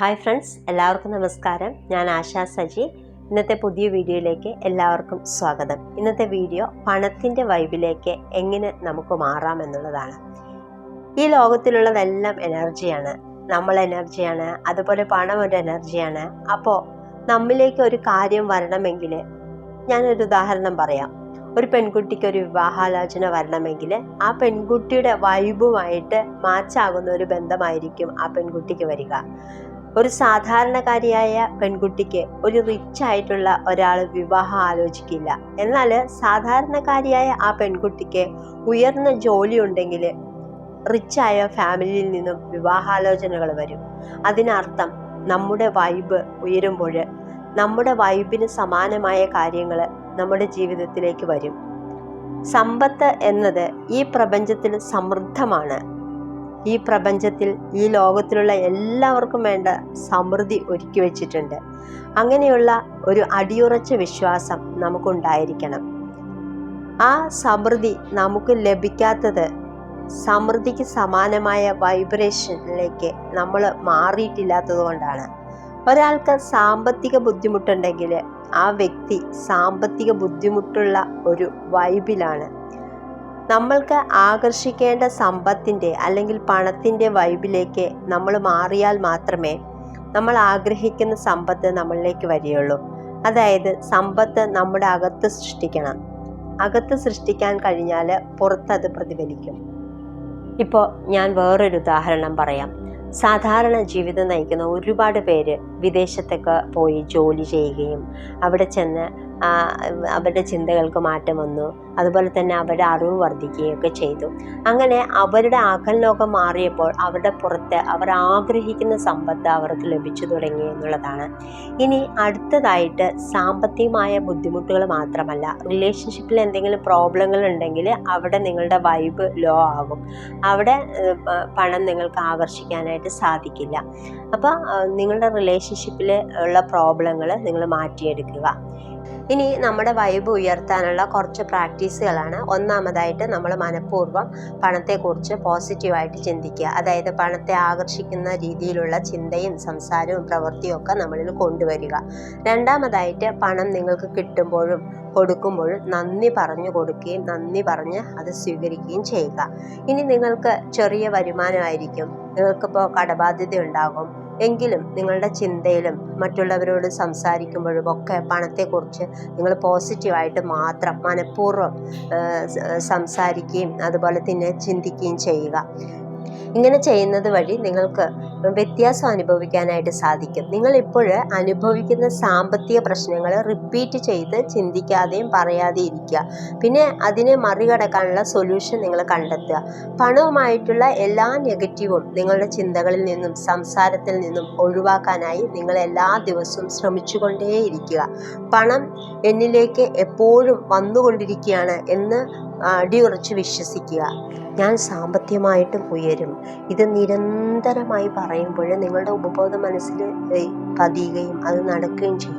Hi friends എല്ലാവർക്കും നമസ്കാരം. ഞാൻ ആശാ സജി. ഇന്നത്തെ പുതിയ വീഡിയോയിലേക്ക് എല്ലാവർക്കും സ്വാഗതം. ഇന്നത്തെ വീഡിയോ പണത്തിന്റെ വൈബിലേക്ക് എങ്ങനെ നമുക്ക് മാറാം എന്നുള്ളതാണ്. ഈ ലോകത്തിലുള്ളതെല്ലാം എനർജിയാണ്. നമ്മൾ എനർജിയാണ് അതുപോലെ പണം ഒരു എനർജിയാണ്. അപ്പോൾ നമ്മിലേക്ക് ഒരു കാര്യം വരണമെങ്കിൽ ഞാനൊരു ഉദാഹരണം പറയാം. ഒരു പെൺകുട്ടിക്ക് ഒരു വിവാഹാലോചന വരണമെങ്കിൽ ആ പെൺകുട്ടിയുടെ വൈബുമായിട്ട് മാച്ചാകുന്ന ഒരു ബന്ധമായിരിക്കും ആ പെൺകുട്ടിക്ക് വരിക. ഒരു സാധാരണക്കാരിയായ പെൺകുട്ടിക്ക് ഒരു റിച്ച് ആയിട്ടുള്ള ഒരാൾ വിവാഹം ആലോചിക്കില്ല. എന്നാൽ സാധാരണക്കാരിയായ ആ പെൺകുട്ടിക്ക് ഉയർന്ന ജോലി ഉണ്ടെങ്കിൽ റിച്ചായ ഫാമിലിയിൽ നിന്നും വിവാഹാലോചനകൾ വരും. അതിനർത്ഥം നമ്മുടെ വൈബ് ഉയരുമ്പോൾ നമ്മുടെ വൈബിന് സമാനമായ കാര്യങ്ങൾ നമ്മുടെ ജീവിതത്തിലേക്ക് വരും. സമ്പത്ത് എന്നത് ഈ പ്രപഞ്ചത്തിൽ സമൃദ്ധമാണ്. ഈ പ്രപഞ്ചത്തിൽ ഈ ലോകത്തിലുള്ള എല്ലാവർക്കും വേണ്ട സമൃദ്ധി ഒരുക്കി വെച്ചിട്ടുണ്ട്. അങ്ങനെയുള്ള ഒരു അടിയുറച്ച വിശ്വാസം നമുക്കുണ്ടായിരിക്കണം. ആ സമൃദ്ധി നമുക്ക് ലഭിക്കാത്തത് സമൃദ്ധിക്ക് സമാനമായ വൈബ്രേഷനിലേക്ക് നമ്മൾ മാറിയിട്ടില്ലാത്തത് കൊണ്ടാണ്. ഒരാൾക്ക് സാമ്പത്തിക ബുദ്ധിമുട്ടുണ്ടെങ്കിൽ ആ വ്യക്തി സാമ്പത്തിക ബുദ്ധിമുട്ടുള്ള ഒരു വൈബിലാണ്. നമ്മൾക്ക് ആകർഷിക്കേണ്ട സമ്പത്തിന്റെ അല്ലെങ്കിൽ പണത്തിന്റെ വൈബിലേക്ക് നമ്മൾ മാറിയാൽ മാത്രമേ നമ്മൾ ആഗ്രഹിക്കുന്ന സമ്പത്ത് നമ്മളിലേക്ക് വരികയുള്ളൂ. അതായത് സമ്പത്ത് നമ്മുടെ അകത്ത് സൃഷ്ടിക്കണം. അകത്ത് സൃഷ്ടിക്കാൻ കഴിഞ്ഞാൽ പുറത്തത് പ്രതിഫലിക്കും. ഇപ്പോൾ ഞാൻ വേറൊരു ഉദാഹരണം പറയാം. സാധാരണ ജീവിതം നയിക്കുന്ന ഒരുപാട് പേര് വിദേശത്തൊക്കെ പോയി ജോലി ചെയ്യുകയും അവിടെ ചെന്ന് അവരുടെ ചിന്തകൾക്ക് മാറ്റം വന്നു. അതുപോലെ തന്നെ അവരുടെ അറിവ് വർദ്ധിക്കുകയൊക്കെ ചെയ്തു. അങ്ങനെ അവരുടെ അകൽ മാറിയപ്പോൾ അവരുടെ പുറത്ത് അവർ ആഗ്രഹിക്കുന്ന സമ്പത്ത് അവർക്ക് ലഭിച്ചു തുടങ്ങി എന്നുള്ളതാണ്. ഇനി അടുത്തതായിട്ട് സാമ്പത്തികമായ ബുദ്ധിമുട്ടുകൾ മാത്രമല്ല റിലേഷൻഷിപ്പിൽ എന്തെങ്കിലും പ്രോബ്ലങ്ങൾ ഉണ്ടെങ്കിൽ അവിടെ നിങ്ങളുടെ വൈബ് ലോ ആകും. അവിടെ പണം നിങ്ങൾക്ക് ആകർഷിക്കാനായിട്ട് സാധിക്കില്ല. അപ്പോൾ നിങ്ങളുടെ റിലേഷൻഷിപ്പിൽ ഉള്ള പ്രോബ്ലങ്ങൾ നിങ്ങൾ മാറ്റിയെടുക്കുക. ഇനി നമ്മുടെ വൈബ് ഉയർത്താനുള്ള കുറച്ച് പ്രാക്ടീസുകളാണ് ഒന്നാമതായിട്ട് നമ്മൾ മനഃപൂർവം പണത്തെക്കുറിച്ച് പോസിറ്റീവായിട്ട് ചിന്തിക്കുക. അതായത് പണത്തെ ആകർഷിക്കുന്ന രീതിയിലുള്ള ചിന്തയും സംസാരവും പ്രവൃത്തിയും ഒക്കെ നമ്മളിൽ കൊണ്ടുവരിക. രണ്ടാമതായിട്ട് പണം നിങ്ങൾക്ക് കിട്ടുമ്പോഴും കൊടുക്കുമ്പോഴും നന്ദി പറഞ്ഞു കൊടുക്കുകയും നന്ദി പറഞ്ഞ് അത് സ്വീകരിക്കുകയും ചെയ്യുക. ഇനി നിങ്ങൾക്ക് ചെറിയ വരുമാനമായിരിക്കും. നിങ്ങൾക്കിപ്പോൾ കടബാധ്യത ഉണ്ടാകും. എങ്കിലും നിങ്ങളുടെ ചിന്തയിലും മറ്റുള്ളവരോട് സംസാരിക്കുമ്പോഴും ഒക്കെ പണത്തെക്കുറിച്ച് നിങ്ങൾ പോസിറ്റീവായിട്ട് മാത്രം മനഃപൂർവം സംസാരിക്കുകയും അതുപോലെ തന്നെ ചിന്തിക്കുകയും ചെയ്യുക. ഇങ്ങനെ ചെയ്യുന്നത് വഴി നിങ്ങൾക്ക് വ്യത്യാസം അനുഭവിക്കാനായിട്ട് സാധിക്കും. നിങ്ങൾ ഇപ്പോൾ അനുഭവിക്കുന്ന സാമ്പത്തിക പ്രശ്നങ്ങൾ റിപ്പീറ്റ് ചെയ്ത് ചിന്തിക്കാതെയും പറയാതെ ഇരിക്കുക. പിന്നെ അതിനെ മറികടക്കാനുള്ള സൊല്യൂഷൻ നിങ്ങൾ കണ്ടെത്തുക. പണവുമായിട്ടുള്ള എല്ലാ നെഗറ്റീവും നിങ്ങളുടെ ചിന്തകളിൽ നിന്നും സംസാരത്തിൽ നിന്നും ഒഴിവാക്കാനായി നിങ്ങൾ എല്ലാ ദിവസവും ശ്രമിച്ചുകൊണ്ടേയിരിക്കുക. പണം എന്നിലേക്ക് എപ്പോഴും വന്നുകൊണ്ടിരിക്കുകയാണ് എന്ന് അടിയുറച്ച് വിശ്വസിക്കുക. ഞാൻ സാമ്പത്തികമായിട്ടും ഉയരും. ഇത് നിരന്തരമായി പറയുമ്പോൾ നിങ്ങളുടെ ഉപബോധ മനസ്സിൽ പതിയുകയും അത് നടക്കുകയും ചെയ്യും.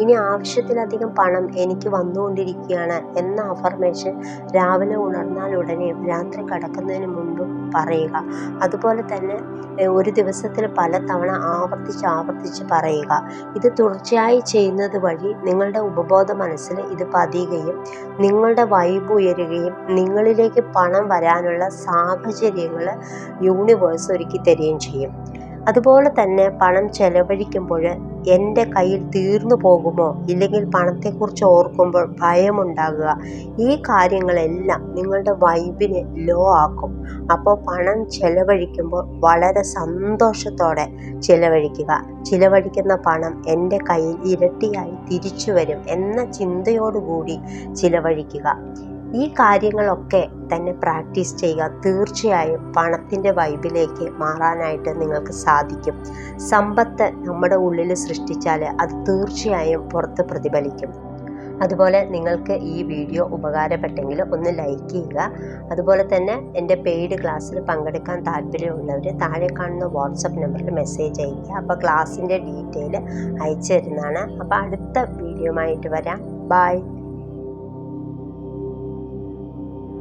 ഇനി ആവശ്യത്തിലധികം പണം എനിക്ക് വന്നുകൊണ്ടിരിക്കുകയാണ് എന്ന അഫർമേഷൻ രാവിലെ ഉണർന്നാൽ ഉടനെ രാത്രി കടക്കുന്നതിന് മുമ്പും പറയുക. അതുപോലെ തന്നെ ഒരു ദിവസത്തിൽ പല തവണ ആവർത്തിച്ച് ആവർത്തിച്ച് പറയുക. ഇത് തുടർച്ചയായി ചെയ്യുന്നത് വഴി നിങ്ങളുടെ ഉപബോധ മനസ്സിൽ ഇത് പതിയുകയും നിങ്ങളുടെ വൈബ് ഉയരുകയും നിങ്ങളിലേക്ക് പണം വരാനുള്ള സാഹചര്യങ്ങൾ യൂണിവേഴ്സ് ഒരുക്കി തരികയും ചെയ്യും. അതുപോലെ തന്നെ പണം ചെലവഴിക്കുമ്പോൾ എന്റെ കയ്യിൽ തീർന്നു പോകുമോ? ഇല്ലെങ്കിൽ പണത്തെക്കുറിച്ച് ഓർക്കുമ്പോൾ ഭയമുണ്ടാകുക. ഈ കാര്യങ്ങളെല്ലാം നിങ്ങളുടെ വൈബിനെ ലോ ആക്കും. അപ്പോൾ പണം ചെലവഴിക്കുമ്പോൾ വളരെ സന്തോഷത്തോടെ ചിലവഴിക്കുക. ചിലവഴിക്കുന്ന പണം എന്റെ കയ്യിൽ ഇരട്ടിയായി തിരിച്ചു വരും എന്ന ചിന്തയോടുകൂടി ചിലവഴിക്കുക. ഈ കാര്യങ്ങളൊക്കെ തന്നെ പ്രാക്ടീസ് ചെയ്യുക. തീർച്ചയായും പണത്തിന്റെ വൈബിലേക്ക് മാറാനായിട്ട് നിങ്ങൾക്ക് സാധിക്കും. സമ്പത്ത് നമ്മുടെ ഉള്ളിൽ സൃഷ്ടിച്ചാൽ അത് തീർച്ചയായും പുറത്ത് പ്രതിഫലിക്കും. അതുപോലെ നിങ്ങൾക്ക് ഈ വീഡിയോ ഉപകാരപ്പെട്ടെങ്കിൽ ഒന്ന് ലൈക്ക് ചെയ്യുക. അതുപോലെ തന്നെ എന്റെ പെയ്ഡ് ക്ലാസ്സിൽ പങ്കെടുക്കാൻ താല്പര്യമുള്ളവർ താഴെ കാണുന്ന വാട്സപ്പ് നമ്പറിൽ മെസ്സേജ് അയയ്ക്കുക. അപ്പോൾ ക്ലാസ്സിന്റെ ഡീറ്റെയിൽ അയച്ചു തരുന്നതാണ്. അപ്പോൾ അടുത്ത വീഡിയോ ആയിട്ട് വരാം. ബായ്